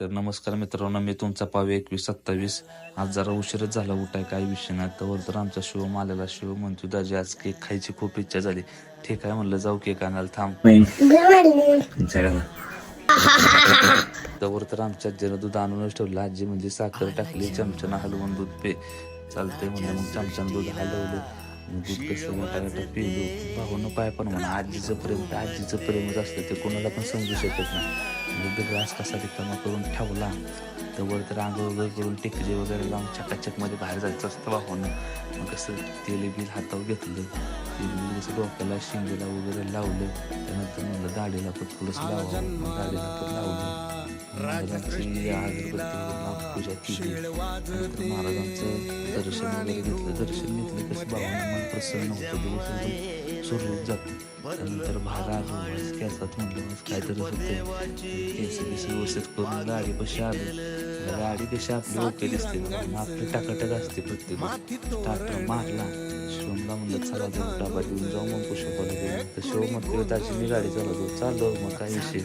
तर नमस्कार मित्रांनो मी तुमचा पावे एकवीस सत्तावीस. आज जरा उशीरच झाला उठाय काही विषय नाही. तर तर आमचा शिव आलेला शिव म्हणतो दाजी आज केक खायची खूप इच्छा झाली. ठीक आहे म्हणलं जाऊ केक आणायला थांब. तर आमच्या आजीनं दूध आणूनच ठेवलं. आजी म्हणजे साखर टाकली चमच्यानं हलवून दूध पे. चालतंय म्हणलं मग चमच्यानं दूध हलवलं. दूध कसं मोठा पिलो भाऊनं पाय पण म्हणा. आजीचं प्रेम ते आजीचं प्रेमच असतं. ते कोणाला पण समजू शकत नाही. ते ग्लास कसा रिकामा करून ठेवला तर वर तर अंग वगैरे करून टिकली वगैरे लावून चकाचकमध्ये बाहेर जायचं असतं भाऊनं मग कसं तेल बिल हातावर घेतलं तेल बिल कसं डोक्याला शिंगेला वगैरे लावलं त्यानंतर म्हणलं दाढीला पण थोडंसं लावावं. दाढीला पण लावलं. पूजा केली. नंतर महाराजांचं दर्शन वगैरे घेतलं. दर्शन घेतलं कसं बाबांना मन प्रसन्न होतं. दिवस सुरळीत जातो. त्यानंतर भागा आलो केसात म्हणलं मग काहीतरी होतं केस बिस व्यवस्थित करून गाडी कशी आलो. गाडी कशी आपली ओके दिसते आपली टाकाटक असते प्रत्येक स्टार्टर मारला. शिवमला म्हणलं चला जाऊ डबा देऊन जाऊ मग पुष्पाला घेऊन तर शिव म्हणतो त्याची मी गाडी चालवतो. चाललो मग काय विषय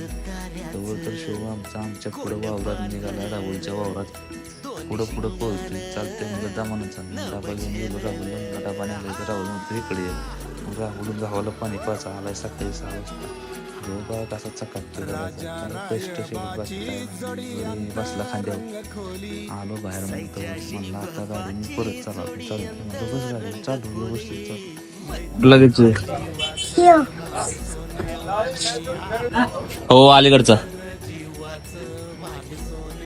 तर शिव आमचा आमच्या पुढं वावरात निघाला राहुलच्या वावरात. पुढं पुढं पोहोचतोय चालतंय म्हणजे दमानं चाललं डबा घेऊन गेलो राहुल डबा तर राहुल म्हणतो इकडे मग राहुल गावाला पाणी पाचा आलाय सकाळी सहा वाजता. जो बा कसा चकाकतो जरा कष्ट शेवट बसला. बसला खांद्यावर. आलो बाहेर म्हणतो म्हणलं आता गाडी मी परत चालवतो. चालतो बस गाडी चालू व्यवस्थित चालू. लगेच हो अलीकडचा.